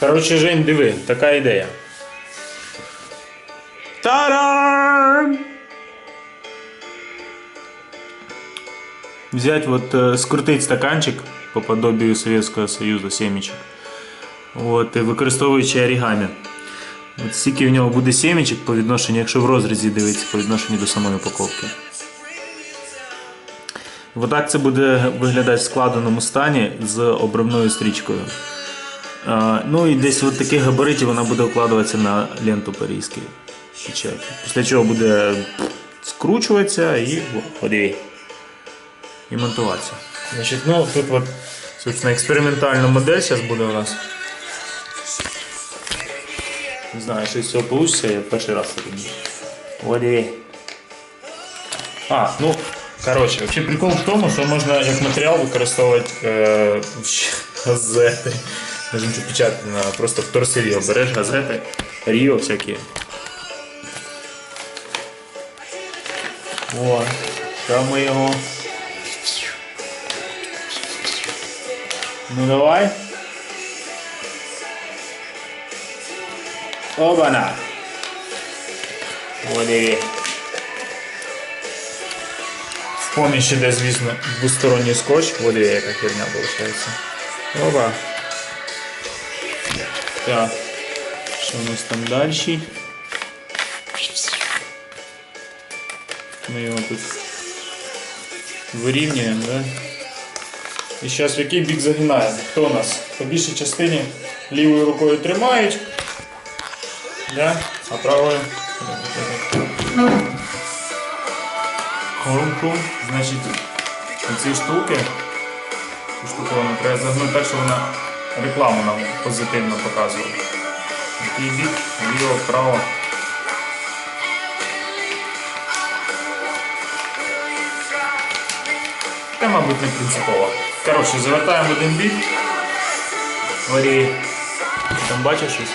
Коротше, Жень, диви, така ідея. Тарам! Взять вот, э, скрутить стаканчик по подобию Советского Союзу семечек. От, і використовуючи орігамі. От стільки в нього буде семечок по відношенню, якщо в розрізі дивитися, по відношенню до самої упаковки. Отак це буде виглядати в складеному стані з обробною стрічкою. Ну і десь от таких габаритів вона буде вкладатися на ленту парійської печаті. Після чого буде скручуватися і подиві. І монтуватися. Значить, ну тут от, собственно, експериментальна модель зараз буде у нас. Не знаю, що з цього вийде, я перший раз роблю. Воді. А, ну, коротше, вообще прикол в тому, що можна як матеріал використовувати е, газети. Печатати просто в торсирі береш газети, ріо всякі. О, там ми його. Ну давай. Обана. Води. В поміч іде, звісно, двосторонній скотч. Води, яка херня виходить. Оба. Так. Що у нас там далі? Ми його тут вирівнюємо, да? І зараз в який бік загинаємо? Хто у нас? По більшій частині лівою рукою тримають, да? а правою. Хрум-хрум. Значить, ці штуки, цю штуку вона треба загнути так, щоб вона рекламу нам позитивно показувала. Який бік, ліво, вправо. Та, мабуть, не принципово. Коротше, завертаємо один бік. Варі. Там бачиш щось?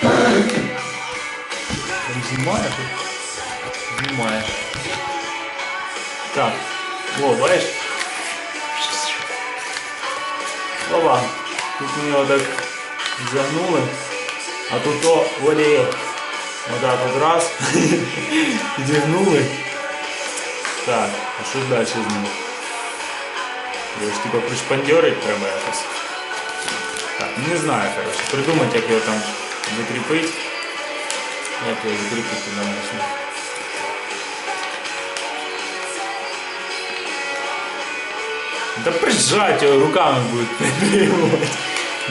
Там знімаєш? Знімаєш. Так. О, бачиш? Опа. Тут ми його так загнули. А тут то варі. Отак от раз. Підігнули. Так, а що далі з ним? Його ж типа пришпандьорить треба якось. Так, не знаю, коротше. Придумати, як його там закріпити. Як його закріпити на можна. Да прижать його руками будет придумать.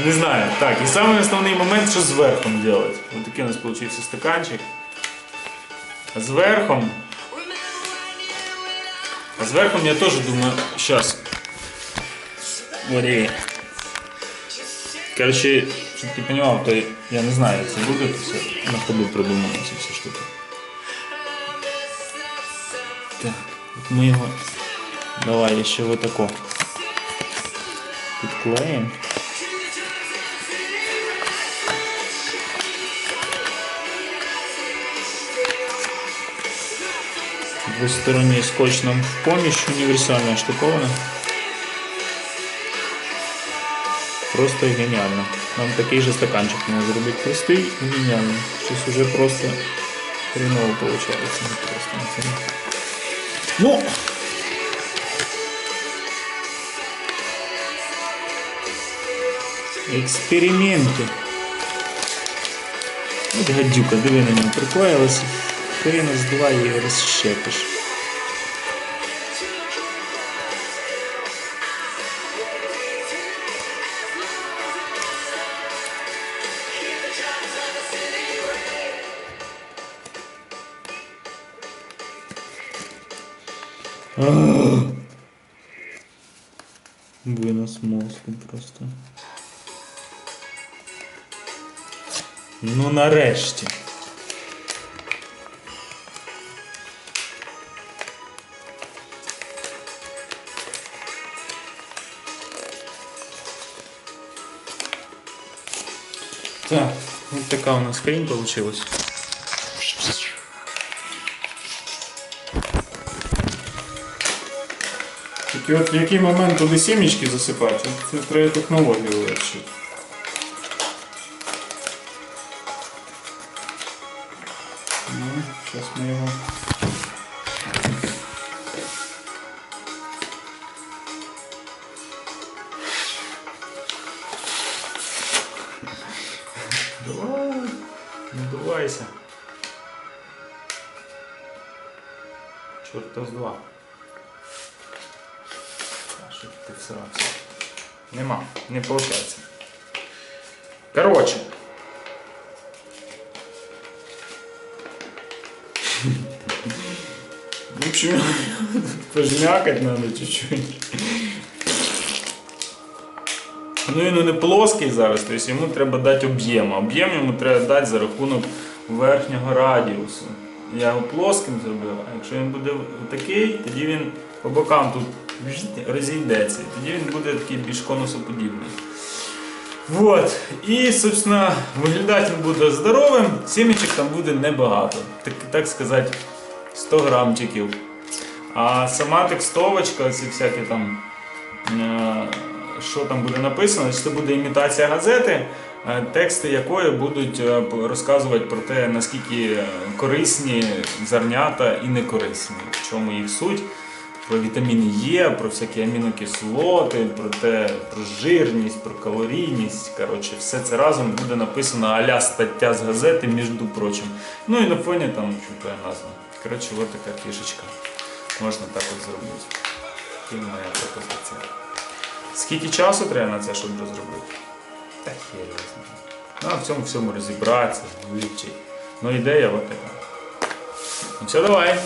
Не знаю. Так, и самый основный момент, что с верхом делать. Вот такой у нас получился стаканчик. А с верхом... А с верхом я тоже думаю, сейчас. Смотри. Короче, чтобы ты понимал, то я не знаю, это будет все на ходу придумано эти все штуки. Так, вот мы его... Давай еще вот такое. Підклеїмо. Двосторонній скотч нам в поміч універсальна штуковина. Просто геніально. Нам такий же стаканчик можна зробити простий і геніальний. Щось уже просто хреново виходить. Не просто не хреново. Ну! Експерименти. От гадюка, диви на нього приклеїлася. Хрена здувай її розщепиш. Вынос мозку просто. Ну нарешті. Так, вот така у нас хрень получилась. І от в який момент туди сімечки засипати, це треба технологію вивчити. Зараз ну, ми його. Давай, надувайся. Чорт з два. А що ти всрався? Нема, не виходить. Короче. В общем, пожмякать надо чуть-чуть. Ну він не плоский зараз, тобто йому треба дати об'єм. Об'єм йому треба дати за рахунок верхнього радіусу. Я його плоским зробив, а якщо він буде такий, тоді він по бокам тут розійдеться. Тоді він буде такий більш конусоподібний. Вот. І, собственно, виглядати він буде здоровим, сімечок там буде небагато. Так, так сказати, 100 грамчиків. А сама текстовочка, ці всякі там, е, що там буде написано, це буде імітація газети, е, тексти якої будуть е, розказувати про те, наскільки корисні зернята і не корисні, в чому їх суть. Про вітаміни Е, про всякі амінокислоти, про те, про жирність, про калорійність. Коротше, все це разом буде написано аля стаття з газети, між прочим. Ну і на фоні там чупає назва. Коротше, от така фішечка. Можна так от зробити. І моя пропозиція. Скільки часу треба на це, щоб розробити? Та хер його знає. Ну, а в цьому всьому розібратися, вивчити. Ну, ідея от така. Ну все, давай.